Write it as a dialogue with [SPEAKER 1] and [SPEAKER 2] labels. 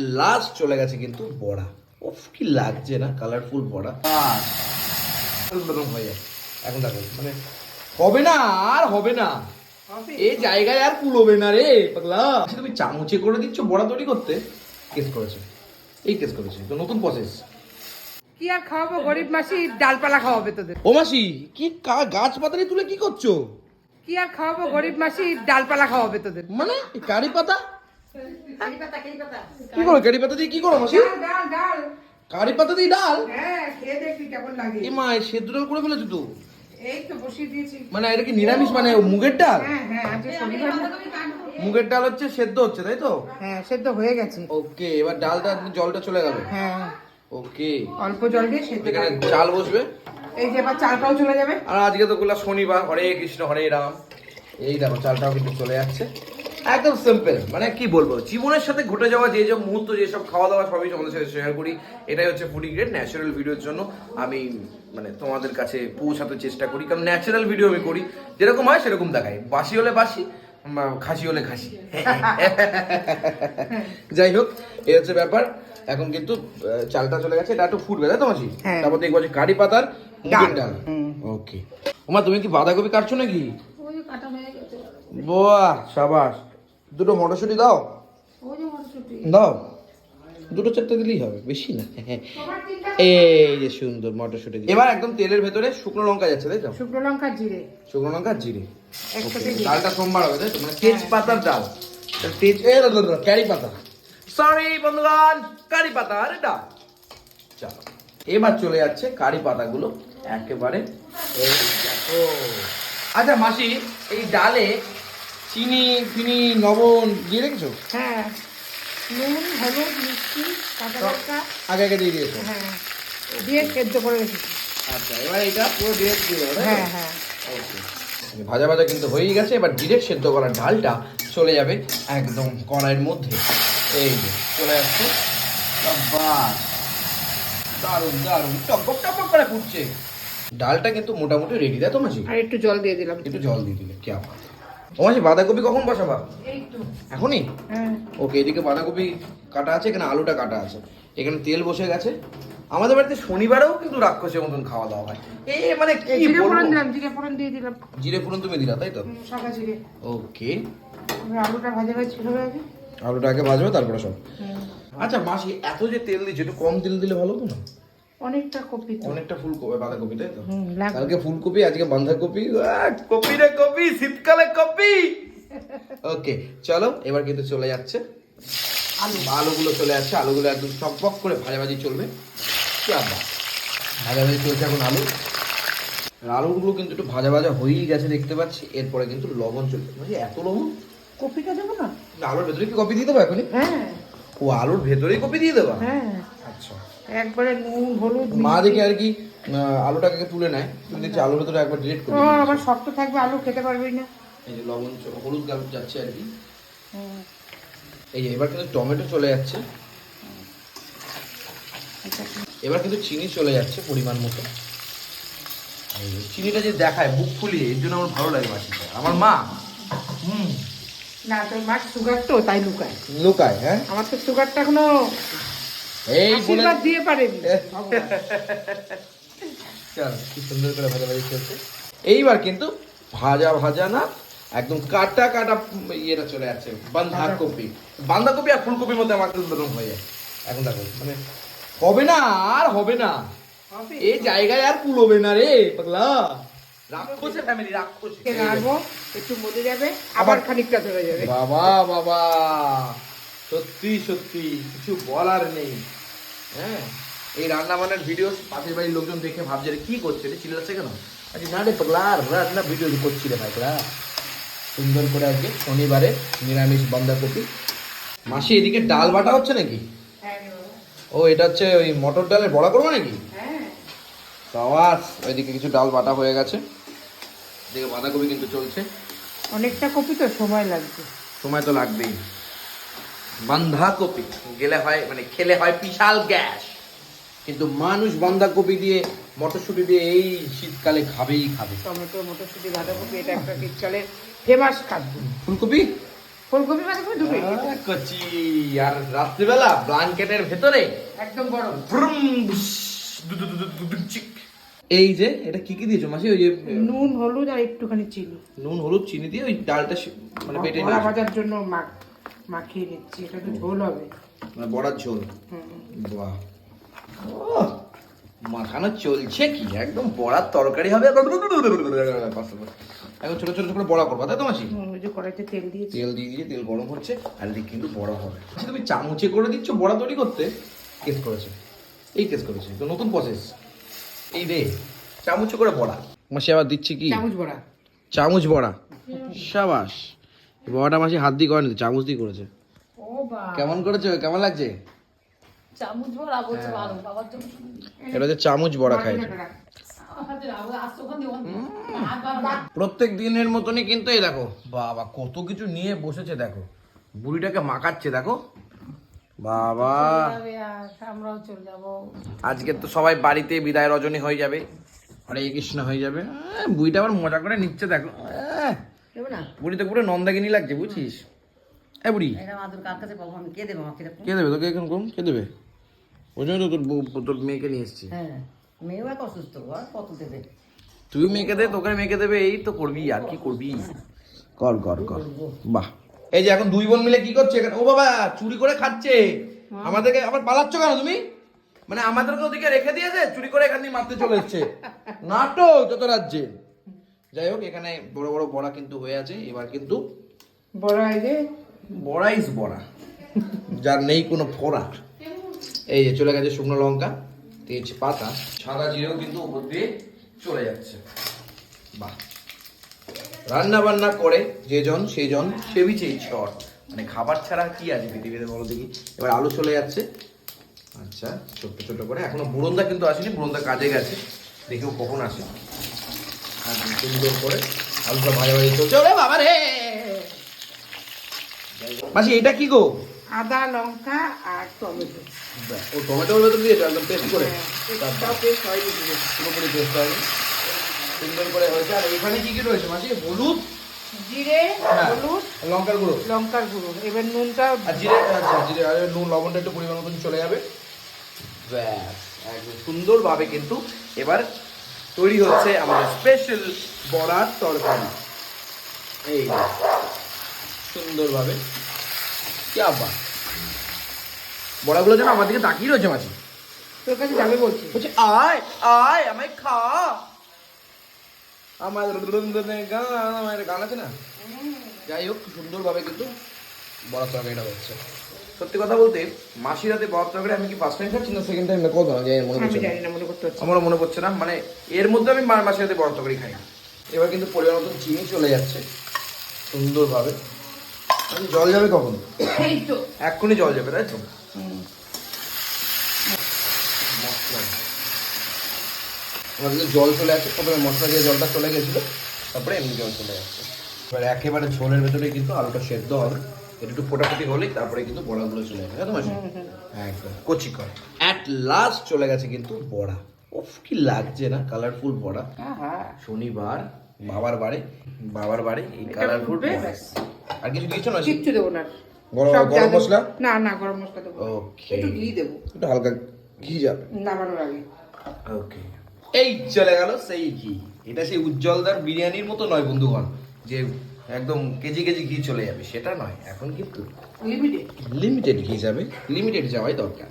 [SPEAKER 1] Last চলে গেছে কিন্তু বড়া। ওফ কি লাগছে না কালারফুল বড়া। হয়ে যায় এখন দেখো মানে হবে না আর হবে না। এই জায়গায় আর কুলোবে না রে পাগলা। আচ্ছা, তুমি চামচে করে দিচ্ছ বড়া তৈরি করতে? কেস করেছে। এই কেস করেছে তো নতুন প্রসেস
[SPEAKER 2] কি আর খাওয়াবো? গরিব মাসি ডালপালা খাওয়াবে তোদের।
[SPEAKER 1] ও মাসি কি কা- গাছ পাতারি তুলে কি করছ?
[SPEAKER 2] কি আর খাওয়াবো? গরিব মাসি ডালপালা খাওয়াবে তোদের।
[SPEAKER 1] মানে কারি পাতা? কি করো কারি পাতা দিয়ে কি করো মাসি?
[SPEAKER 2] ডাল ডাল
[SPEAKER 1] কারি পাতা দিয়ে ডাল?
[SPEAKER 2] হ্যাঁ খেয়ে দেখবি কেমন লাগে।
[SPEAKER 1] এ মা সেদ্ধ করে ফেলেছো তো?
[SPEAKER 2] এই তো বসিয়ে দিয়েছি।
[SPEAKER 1] মানে এটা কি নিরামিষ মানে মুগের ডাল?
[SPEAKER 2] হ্যাঁ হ্যাঁ আজকে
[SPEAKER 1] মুগের ডাল হচ্ছে সেদ্ধ হচ্ছে তাই তো?
[SPEAKER 2] হ্যাঁ সেদ্ধ হয়ে গেছে।
[SPEAKER 1] ওকে এবার ডালটা জলটা চলে গেল।
[SPEAKER 2] হ্যাঁ।
[SPEAKER 1] ওকে।
[SPEAKER 2] অল্প জল দিয়ে সেদ্ধ
[SPEAKER 1] এখানে চাল বসবে।
[SPEAKER 2] এই যে এবার চালটাও চলে যাবে।
[SPEAKER 1] আর আজকে তো গুলা শনিবার হরে কৃষ্ণ হরে রাম। এই দেখো চালটাও কিন্তু চলে যাচ্ছে। একদম সিম্পল মানে কি বলব জীবনের সাথে ঘটে যাওয়া যে যে মুহূর্ত যেসব খাওয়া দাওয়া সবই তোমাদের সাথে শেয়ার করি এটাই হচ্ছে ফুডি গ্রেড ন্যাচারাল ভিডিওর জন্য আমি মানে তোমাদের কাছে পৌঁছাতে চেষ্টা করি। কারণ ন্যাচারাল ভিডিও আমি করি যেরকম হয় সেরকম দেখাই। বাসি হলে বাসি খাসি হলে খাসি। যাই হোক এই হচ্ছে ব্যাপার। এখন কিন্তু চালটা চলে গেছে এটা একটু ফুটবে তাই তো মাসি
[SPEAKER 2] হ্যাঁ।
[SPEAKER 1] তারপর দেখব যে কারি পাতার মুগের
[SPEAKER 2] ডাল।
[SPEAKER 1] ডাল। ওকে ওমা তুমি কি বাঁধাকপি কাটছো নাকি? বাহ সাবাস। দুটো মটরশুঁটি দাও। দাও। দুটো চারটে দিলেই হবে বেশি না। এই যে সুন্দর মটরশুঁটি এবার একদম তেলের ভেতরে শুকনো লঙ্কা যাচ্ছে তাই তো?
[SPEAKER 2] শুকনো লঙ্কা জিরে।
[SPEAKER 1] শুকনো লঙ্কা জিরে। ডালটা সোমবার হবে তাই তো? মানে তেজপাতার ডাল। তেজ কারি পাতা। সরি বন্ধুগণ কারি পাতা আরে ডাল। চলো এবার চলে যাচ্ছে কারি পাতাগুলো একেবারে। আচ্ছা মাসি এই ডালে চিনি ফিনি লবণ দিয়ে রেখেছো?
[SPEAKER 2] হ্যাঁ। নুন হলুদ মিষ্টি কাঁচা লঙ্কা।
[SPEAKER 1] আগে আগে দিয়ে দিয়েছ?
[SPEAKER 2] হ্যাঁ। দিয়ে সেদ্ধ করে রেখেছি।
[SPEAKER 1] আচ্ছা এবার এটা পুরো ডিরেক্ট দিয়ে দেবো
[SPEAKER 2] হ্যাঁ হ্যাঁ।
[SPEAKER 1] Okay. ভাজা ভাজা কিন্তু হয়েই গেছে এবার ডিরেক্ট সেদ্ধ করা ডালটা চলে যাবে একদম কড়াইয়ের মধ্যে। এই যে চলে যাচ্ছে দারুণ দারুণ। টপক টপক করে ফুটছে। ডালটা কিন্তু মোটামুটি রেডি দেয় তো মাসি?
[SPEAKER 2] আর একটু জল দিয়ে দিলাম।
[SPEAKER 1] একটু জল দিয়ে দিলে কে আবার। ও বাঁধাকপি কখন বসাবা? এখনই?
[SPEAKER 2] হ্যাঁ।
[SPEAKER 1] ওকে এদিকে বাঁধাকপি কাটা আছে এখানে আলুটা কাটা আছে। এখানে তেল বসে গেছে। আমাদের বাড়িতে শনিবারেও কিন্তু রাক্ষসের মতন খাওয়া দাওয়া হয়। এ মানে কি
[SPEAKER 2] জিরে ফোড়ন দিলাম জিরে ফোড়ন দিয়ে দিলাম।
[SPEAKER 1] জিরে ফোড়ন তুমি দিলা তাই তো?
[SPEAKER 2] সাদা জিরে।
[SPEAKER 1] ওকে।
[SPEAKER 2] আলুটা ভাজা ভাজা ছিল আগে।
[SPEAKER 1] আলুটা আগে ভাজবে তারপরে সব। আচ্ছা মাসি এত যে তেল দিচ্ছে একটু কম তেল দিলে ভালো তো না?
[SPEAKER 2] অনেকটা কপি
[SPEAKER 1] অনেকটা ফুলকপি বাঁধাকপি তাই তো? কালকে ফুলকপি আজকে বাঁধাকপি। কপি রে কপি শীতকালে কপি! ওকে চলো এবার কিন্তু চলে যাচ্ছে। আলু। আলুগুলো চলে যাচ্ছে আলুগুলো একদম টকবক করে ভাজাভাজি চলবে। কি আবার ভাজাভাজি চলছে এখন আলু। আলুগুলো কিন্তু একটু ভাজা ভাজা হয়েই গেছে দেখতে পাচ্ছি। এরপরে কিন্তু লবণ চলবে মানে এত লবণ?
[SPEAKER 2] কপিটা দেবো না
[SPEAKER 1] না, আলুর ভেতরে কি কপি দিয়ে দেবো এখনই?
[SPEAKER 2] হ্যাঁ।
[SPEAKER 1] ও আলুর ভেতরেই কপি দিয়ে দেবা?
[SPEAKER 2] হ্যাঁ।
[SPEAKER 1] আচ্ছা।
[SPEAKER 2] একবারে নুন হলুদ
[SPEAKER 1] মা দেখে আর কি আলুটাকে তুলে নেয়। তুমি দেখছি আলুর ভেতরে একবার ডিরেক্ট করে
[SPEAKER 2] ও আবার শক্ত থাকবে আলু খেতে পারবি না।
[SPEAKER 1] এই যে লবণ হলুদ গাল যাচ্ছে আর কি। এই যে এবার কিন্তু টমেটো চলে যাচ্ছে? এবার কিন্তু চিনি চলে যাচ্ছে পরিমাণ মতো। চিনিটা যে দেখায় বুক ফুলিয়ে এর জন্য আমার ভালো লাগে মাছিটা। আমার মা হুম।
[SPEAKER 2] না তোর মাছ সুগার তো তাই লুকায়।
[SPEAKER 1] লুকায় হ্যাঁ?
[SPEAKER 2] আমার তো সুগারটা এখনও
[SPEAKER 1] এই
[SPEAKER 2] আশীর্বাদ দিয়ে পারেনি।
[SPEAKER 1] চল কি সুন্দর করে ভাজা চলছে। এইবার কিন্তু ভাজা ভাজা না একদম কাটা কাটা ইয়েটা চলে যাচ্ছে বাঁধাকপি। বাঁধাকপি আর ফুলকপির মধ্যে আমার হয়ে যায়। এখন দেখো মানে হবে না আর হবে না। এই জায়গায় আর কুলোবে না রে পাগলা। রাক্ষসে। ফ্যামিলি রাক্ষসে
[SPEAKER 2] একটু মরে যাবে আবার খানিকটা ধরে যাবে।
[SPEAKER 1] বাবা বাবা। সত্যি সত্যি কিছু বলার নেই। হ্যাঁ? এই রান্না বান্নার ভিডিও পাশের বাড়ির লোকজন দেখে ভাবছে রে কি করছে রে চিল্লাচ্ছে কেন? আজকে না রে পাগলা রান্না ভিডিও করছি রে পাগলা। সুন্দর করে আজকে শনিবারে নিরামিষ বাঁধাকপি মাসি এদিকে ডাল বাটা হচ্ছে নাকি?
[SPEAKER 2] হ্যাঁ।
[SPEAKER 1] ও এটা হচ্ছে ওই মটর ডালের বড়া করব নাকি?
[SPEAKER 2] হ্যাঁ।
[SPEAKER 1] ওইদিকে কিছু ডাল বাটা হয়ে গেছে। এদিকে বাঁধাকপি কিন্তু চলছে।
[SPEAKER 2] অনেকটা কপি তো সময় লাগবে
[SPEAKER 1] সময় তো লাগবেই। বাঁধাকপি গেলে হয় মানে খেলে হয় বিশাল গ্যাস। কিন্তু মানুষ বাঁধাকপি দিয়ে মটরশুঁটি দিয়ে এই শীতকালে খাবেই খাবে।
[SPEAKER 2] টমেটো মটরশুঁটি বাঁধাকপি এটা একটা শীতকালের ফেমাস খাদ্য।
[SPEAKER 1] ফুলকপি?
[SPEAKER 2] ফুলকপি বাঁধাকপি দুটোই
[SPEAKER 1] কচি আর রাত্রিবেলা ব্লাঙ্কেটের ভেতরে
[SPEAKER 2] একদম গরম।
[SPEAKER 1] ভ্রুম। এই যে এটা কি কি দিয়েছ মাসি? ওই যে
[SPEAKER 2] নুন হলুদ আর একটুখানি চিনি।
[SPEAKER 1] নুন হলুদ চিনি দিয়ে ওই ডালটা মানে পেটে
[SPEAKER 2] ভাজার জন্য মাখ মাখিয়ে নিচ্ছি এটা তো ঝোল হবে
[SPEAKER 1] মানে বড়ার ঝোল বাহ মাখানো চলছে কি একদম বড়ার তরকারি হবে এখন ছোট ছোট করে বড়া করব তাই তো মাসি
[SPEAKER 2] কড়াইতে তেল দিয়েছি
[SPEAKER 1] তেল দিয়ে দিয়ে তেল গরম হচ্ছে আর এদিকে কিন্তু বড়া হবে আচ্ছা তুমি চামচে করে দিচ্ছ বড়া তৈরি করতে কেস করেছে এই কেস করেছে তো নতুন প্রসেস এই রে চামচে করে বড়া মাসি আবার দিচ্ছি কি
[SPEAKER 2] চামচ বড়া
[SPEAKER 1] চামচ বড়া সাবাস বড়াটা মাসি হাত দিয়ে করেনি চামচ দিয়ে করেছে। কেমন করেছে? কেমন লাগছে?
[SPEAKER 3] চামচ ভরা বলছে ভালো বাবার জন্য
[SPEAKER 1] এটা হচ্ছে চামচ বড়া খাইছে। প্রত্যেক দিনের মতনই কিন্তু এই দেখো বাবা কত কিছু নিয়ে বসেছে দেখো। বুড়িটাকে মাখাচ্ছে দেখো। বাবা।
[SPEAKER 2] যাবে আমরাও চলে যাব।
[SPEAKER 1] আজকে তো সবাই বাড়িতে বিদায় রজনী হয়ে যাবে। হরে কৃষ্ণ হয়ে যাবে। বুড়িটা আবার মজা করে নিচ্ছে দেখো। বুড়ি তো পুরো নন্দাকিনী লাগছে বুঝছিস? এ বুড়ি।
[SPEAKER 3] কে দেবো
[SPEAKER 1] তোকে এখন কোন? কে দেবে? ওই জন্য তো তোর তোর মেয়েকে নিয়ে এসছি।
[SPEAKER 3] হ্যাঁ। মেয়েও এক অসুস্থ কত দেবে?
[SPEAKER 1] তুই মেয়েকে দে তোকে মেয়েকে দেবে এই তো করবি আর কি করবি? কর কর কর। বাহ। এই যে এখন দুই বোন মিলে কি করছে এখানে? ও বাবা চুরি করে খাচ্ছে। আমাদেরকে আবার পালাচ্ছ কেন তুমি? মানে আমাদেরকে ওদিকে রেখে দিয়েছে চুরি করে এখান দিয়ে মারতে চলে এসছে। নাটক যত রাজ্যে। যাই হোক এখানে বড় বড় বড়া কিন্তু হয়ে আছে। এবার কিন্তু
[SPEAKER 2] বড়া যে
[SPEAKER 1] বড়াইস বড়া যার নেই কোনো ফোড়া। এই যে চলে গেছে শুকনো লঙ্কা তেজ পাতা সাদা জিরেও কিন্তু উপর দিয়ে চলে যাচ্ছে। বাহ। রান্না বান্না করে যেজন সেজন সে বিচেই ছট। মানে খাবার ছাড়া কি আছে পৃথিবীতে বলো দেখি। এবার আলু চলে যাচ্ছে। আচ্ছা ছোট্ট ছোট্ট করে। এখনও বুরন্দা কিন্তু আসেনি বুরন্দা কাজে গেছে। দেখেও কখন আসে। সুন্দর করে আলুটা ভাজা ভাজি চলছে। ওরে বাবা রে! মাসি এটা কি গো?
[SPEAKER 2] আদা লঙ্কা আর টমেটো।
[SPEAKER 1] ও টমেটোর ভেতর দিয়েছ একদম পেস্ট করে।
[SPEAKER 2] এটাও বেশ হয়নি।
[SPEAKER 1] পুরোপুরি পেস্ট হয়নি। সুন্দর করে হয়েছে। আর এখানে কি কি রয়েছে মাসি? হলুদ?
[SPEAKER 2] জিরে
[SPEAKER 1] হ্যাঁ।
[SPEAKER 2] হলুদ
[SPEAKER 1] লঙ্কার গুঁড়ো।
[SPEAKER 2] লঙ্কার গুঁড়ো। এবার নুনটা
[SPEAKER 1] আর জিরে আচ্ছা জিরে আর নুন লবণটা একটু পরিমাণ মতন চলে যাবে। ব্যাস একদম সুন্দরভাবে কিন্তু এবার তৈরি হচ্ছে আমাদের স্পেশাল বড়ার তরকারি। এই সুন্দরভাবে। কি আবার বড়াগুলো যেন আমার দিকে তাকিয়ে রয়েছে মাঝে।
[SPEAKER 2] তোর কাছে যাবে বলছি।
[SPEAKER 1] বলছে আয় আয় আমায় খা। আমার গান আমার একটা গান আছে না? যাই হোক সুন্দরভাবে কিন্তু বড় তরকারিটা হচ্ছে। সত্যি কথা বলতে মাসির হাতে বড় তরকারি আমি কি ফার্স্ট টাইম খাচ্ছি না সেকেন্ড টাইম না কত না জানি মনে
[SPEAKER 2] আমি জানি না মনে করতে হচ্ছে।
[SPEAKER 1] আমারও মনে পড়ছে না মানে এর মধ্যে আমি মাসির হাতে বড় তরকারি খাই। এবার কিন্তু পরিমাণ মতন চিনি চলে যাচ্ছে সুন্দরভাবে। জল যাবে কখন?
[SPEAKER 2] তো।
[SPEAKER 1] এক্ষুনি জল যাবে তাই তো। মশলা। আমাদের জল চলে আসছে প্রথমে মশলা দিয়ে জলটা চলে গেছিল তারপরে এমনি জল চলে যাচ্ছে এবার একেবারে ঝোলের ভেতরে কিন্তু আলুটা সেদ্ধ হবে। এটা একটু ফোটাফুটি হলেই তারপরে কিন্তু বড়াগুলো চলে যাবে একদম মাসি একদম কচি করে। অ্যাট লাস্ট চলে গেছে কিন্তু বড়া। উফ কি লাগছে না কালারফুল বড়া। শনিবার বাবার বাড়ি বাবার বাড়ি এই কালারফুল আর কিছু দিয়েছ না
[SPEAKER 2] কিচ্ছু দেবো না।
[SPEAKER 1] গরম মশলা?
[SPEAKER 2] না না গরম মশলা দেবো
[SPEAKER 1] ওকে
[SPEAKER 2] একটু ঘি দেবো।
[SPEAKER 1] একটু হালকা ঘি যাবে
[SPEAKER 2] নামানোর আগে।
[SPEAKER 1] ওকে এই চলে গেল সেই ঘি। এটা সেই উজ্জ্বলদার বিরিয়ানির মতো নয় বন্ধুগণ যে একদম কেজি কেজি ঘি চলে যাবে সেটা নয় এখন কিন্তু
[SPEAKER 2] লিমিটেড
[SPEAKER 1] লিমিটেড ঘি যাবে লিমিটেড যাওয়াই দরকার।